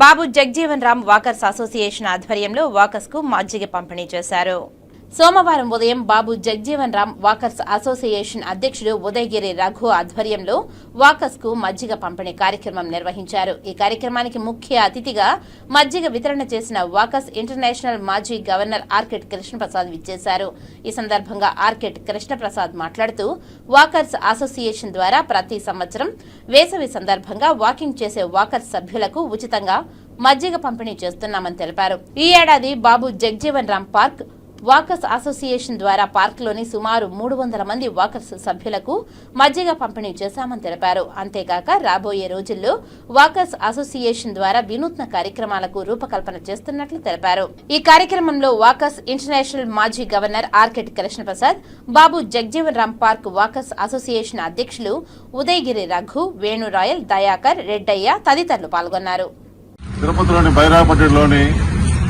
బాబు Jagjivan Ram walkers association ఆధ్వర్యంలో వాకర్స్కు మజ్జిగ పంపిణీ చేశారు. సోమవారం ఉదయం బాబు జగ్జీవన్ రామ్ వాకర్స్ అసోసియేషన్ అధ్యక్షుడు ఉదయగిరి రఘు ఆధ్వర్యంలో వాకర్స్కు మజ్జిగ పంపిణీ కార్యక్రమం నిర్వహించారు. ఈ కార్యక్రమానికి ముఖ్య అతిథిగా మజ్జిగ వితరణ చేసిన వాకర్స్ ఇంటర్నేషనల్ మాజీ గవర్నర్ ఆర్కెట్ కృష్ణప్రసాద్ విచ్చేశారు. ఈ సందర్భంగా ఆర్కెట్ కృష్ణప్రసాద్ మాట్లాడుతూ వాకర్స్ అసోసియేషన్ ద్వారా ప్రతి సంవత్సరం వేసవి సందర్భంగా వాకింగ్ చేసే వాకర్స్ సభ్యులకు ఉచితంగా మజ్జిగ పంపిణీ చేస్తున్నామని తెలిపారు. ఈ ఏడాది Babu Jagjivan Ram park walkers association ద్వారా పార్కులోని సుమారు మూడు వందల మంది వాకర్స్ సభ్యులకు మజ్జిగ పంపిణీ చేశామని తెలిపారు. అంతేకాక రాబోయే రోజుల్లో వాకర్స్ అసోసియేషన్ ద్వారా వినూత్న కార్యక్రమాలకు రూపకల్పన చేస్తున్నట్లు తెలిపారు. ఈ కార్యక్రమంలో వాకర్స్ ఇంటర్నేషనల్ మాజీ governor ఆర్కెట్ Krishna Prasad Babu Jagjivan Ram park walkers association అధ్యక్షులు ఉదయగిరి రఘు వేణురాయల్ దయాకర్ రెడ్డయ్య తదితరులు పాల్గొన్నారు. తిరుపతిలోని బైరాపట్టిలోని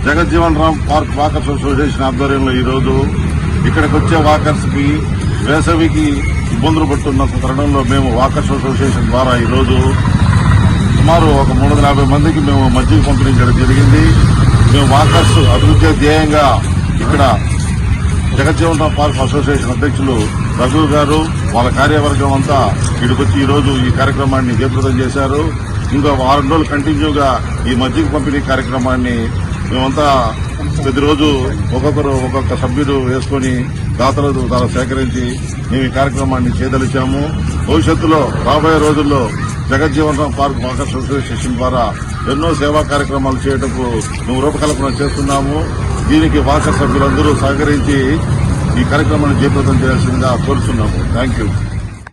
Jagjivan Ram park walkers association ఆధ్వర్యంలో ఈరోజు ఇక్కడికి వచ్చే వాకర్స్కి వేసవికి ఇబ్బందులు పడుతున్న తరుణంలో మేము వాకర్స్ అసోసియేషన్ ద్వారా ఈరోజు సుమారు ఒక మూడు వందల యాభై మందికి మేము మజ్జిగ పంపించడం జరిగింది. మేము వాకర్స్ అభివృద్ధి ధ్యేయంగా ఇక్కడ జగజ్జీవన్ రామ్ పార్క్ అసోసియేషన్ అధ్యక్షులు రఘు గారు వాళ్ళ కార్యవర్గం అంతా ఇక్కడికొచ్చి ఈ రోజు ఈ కార్యక్రమాన్ని జయప్రదం చేశారు. ఇంకా వారం రోజులు కంటిన్యూగా ఈ మజ్జిగ పంపిణీ కార్యక్రమాన్ని మేమంతా ప్రతిరోజు ఒక్కొక్కరు ఒక్కొక్క సభ్యుడు వేసుకొని దాతలు ద్వారా సేకరించి మేము ఈ కార్యక్రమాన్ని చేదలిచాము. భవిష్యత్తులో రాబోయే రోజుల్లో జగజ్జీవన్ పార్క్ వాకర్స్ అసోసియేషన్ ద్వారా ఎన్నో సేవా కార్యక్రమాలు చేయటకు మేము రూపకల్పన చేస్తున్నాము. దీనికి వాకర్ సభ్యులందరూ సహకరించి ఈ కార్యక్రమాన్ని జయప్రదం చేయాల్సిందిగా కోరుతున్నాము. Thank you